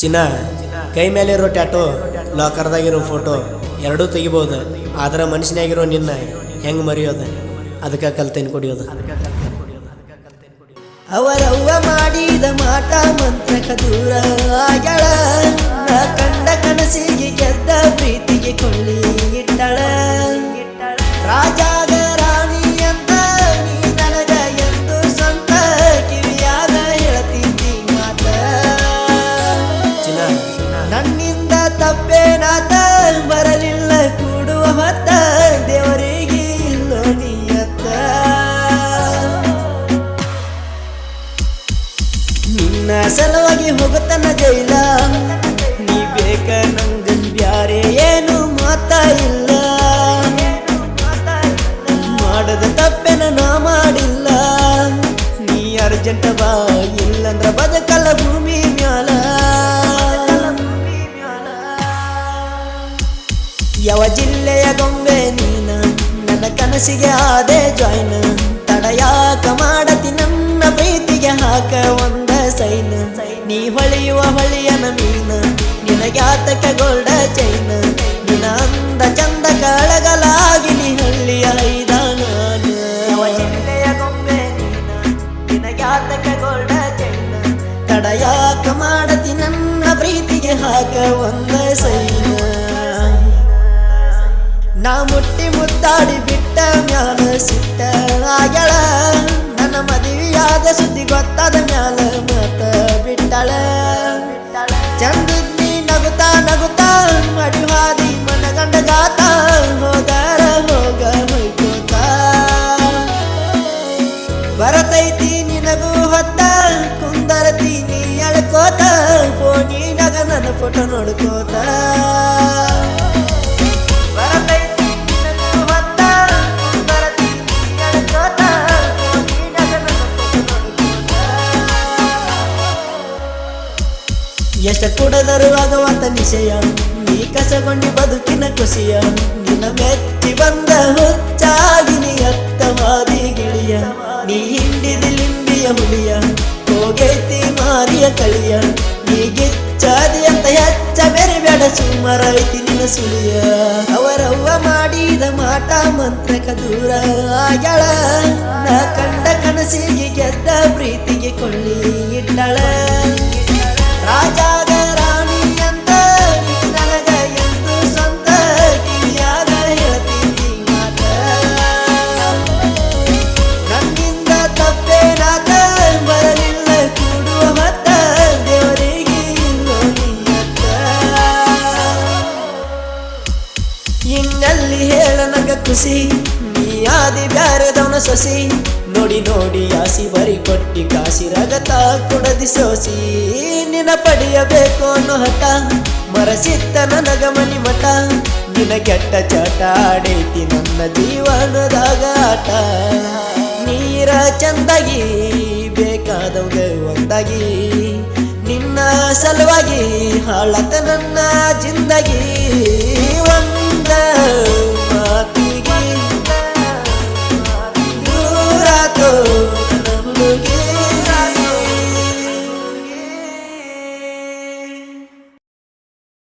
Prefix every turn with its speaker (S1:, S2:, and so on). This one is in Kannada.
S1: ಚಿನ್ನ. ಕೈ ಮೇಲಿರೋ ಟ್ಯಾಟೋ, ಲಾಕರ್ದಾಗಿರೋ ಫೋಟೋ, ಎರಡೂ ತೆಗಿಬೋದು. ಆದ್ರೆ ಮನುಷ್ಯನಾಗಿರೋ ನಿನ್ನ ಹೆಂಗೆ ಮರೆಯೋದು? ಅದಕ್ಕೆ ಕಲ್ತೇನೆ ಕುಡಿಯೋದು.
S2: ಅವರವ್ವ ಮಾಡಿದ ಮಾಟ ಮಂತ್ರಕ ದೂರ ನನ್ನಿಂದ ತಪ್ಪೇನಾತ ಬರಲಿಲ್ಲ, ಕೂಡುವ ಮತ್ತ ದೇವರಿಗೆ ಇಲ್ಲೋ ನೀಯತ್ತ ನಿನ್ನ ಸಲುವಾಗಿ ಹೋಗುತ್ತನ ಜೈಲ, ನೀ ಬೇಕ ನಂಗ ಬ್ಯಾರೆ ಏನು ಮಾತ ಇಲ್ಲ. ಮಾಡದ ತಪ್ಪೇನ ನಾ ಮಾಡಿಲ್ಲ, ನೀ ಅರ್ಜೆಂಟ್ ಬಾ, ಇಲ್ಲಂದ್ರ ಬದುಕಲ್ಲ ಭೂಮಿ. ಕನಸಿಗೆ ಆದೆ ಜಾಯ್ನ್ ತಡಯಾಕ ಮಾಡತಿ ನನ್ನ ಪ್ರೀತಿಗೆ ಹಾಕ ಒಂದ ಸೈನ್ ನೀ ಹೊಳೆಯುವ ಹೊಳೆಯನ ಮೀನ ನಿನಗ್ಯಾತಕ ಗೋಲ್ಡ ಚೈನ್ ನಿನ ಅಂದ ಚಂದ ಕಳಗಲಾಗಿ ನೀ ಹಳ್ಳಿಯ ಐದ ನಾನು ನಿನಗ್ಯಾತಕ ಗೋಲ್ಡ ಚೈನ ತಡಯಾಕ ಮಾಡತಿ ನನ್ನ ಪ್ರೀತಿಗೆ ಹಾಕ ಒಂದ ಸೈನ್ ನಾ ಮುಟ್ಟಿ ಮುದ್ದಾಡಿ ಮ್ಯಾಲ ಆಗ್ಯಾಳ ನನ್ನ ಮದುವೆಯಾದ ಸುದ್ದಿ ಗೊತ್ತಾದ ಮ್ಯಾಲ ಮತ ಬಿಟ್ಟಳ. ಚಂದಿದ್ನಿ ನಗುತ್ತಾ ನಗುತ್ತಾ ಮಡಿವಾದಿ ಮನಗಂಡ ಗಾತ. ಹೋಗಾರ, ಹೋಗ ಹೊಯ್ಕೋತ ಬರತೈತಿ ನಿನಗೂ ಹೊತ್ತ ಕುಂದರತಿ ನೀ ಎಳ್ಕೋತ. ಫೋನಿನಾಗ ನನ್ನ ಫೋಟೋ ನೋಡ್ಕೋತ. ಎಷ್ಟ ಕುಡದರು ಆಗವಂತ ನಿಶಯ? ನೀ ಕಸಗೊಂಡಿ ಬದುಕಿನ ಖುಷಿಯ? ನಿನ್ನ ಮೆಚ್ಚಿ ಬಂದ ಹುಚ್ಚಾಗಿ ನೀ ಅತ್ತವಾದಿ ಗಿಳಿಯ. ನೀ ಹಿಂಡಿದಿ ಲಿಂಬಿಯ ಹುಲಿಯ. ಹೋಗೈತಿ ಮಾರಿಯ ಕಳಿಯ. ನೀ ಗಿಚ್ಚಾದಿ ಅಂತ ಹೆಚ್ಚ ಬೆರಿಬೇಡ ಸುಮ್ಮರೈತಿ ನಿನ್ನ ಸುಳಿಯ. ಅವರವ್ವ ಮಾಡಿದ ಮಾಟ ಮಂತ್ರಕ ದೂರ ಆಗ್ಯಾಳ. ನಾ ಕಂಡ ಕನಸಿಗೆ ಗೆದ್ದ ಪ್ರೀತಿಗೆ ಇನ್ನಲ್ಲಿ ಹೇಳ ನಗ ಖುಷಿ ನೀ ಆದಿ ಬ್ಯಾರದವನ ಸೊಸಿ. ನೋಡಿ ನೋಡಿ ಆಸಿ ಬರಿ ಕೊಟ್ಟಿ ಕಾಸಿ ರಗತ ಕುಡದಿ ಸೋಸಿ. ನಿನ ಪಡೆಯಬೇಕು ಅನ್ನೋ ಹಠ ಮರಸಿತ್ತ ನನಗ ಮನಿ ಮಠ ನಿನ ಕೆಟ್ಟ ಚಟ ಆಡೈತಿ ನನ್ನ ಜೀವನದಾಗ ಆಟ. ನೀರ ಚಂದಾಗಿ, ಬೇಕಾದವ್ಗ ಒಂದಾಗಿ. ನಿನ್ನ ಸಲುವಾಗಿ ಹಾಳತ ನನ್ನ ಜಿಂದಗಿ.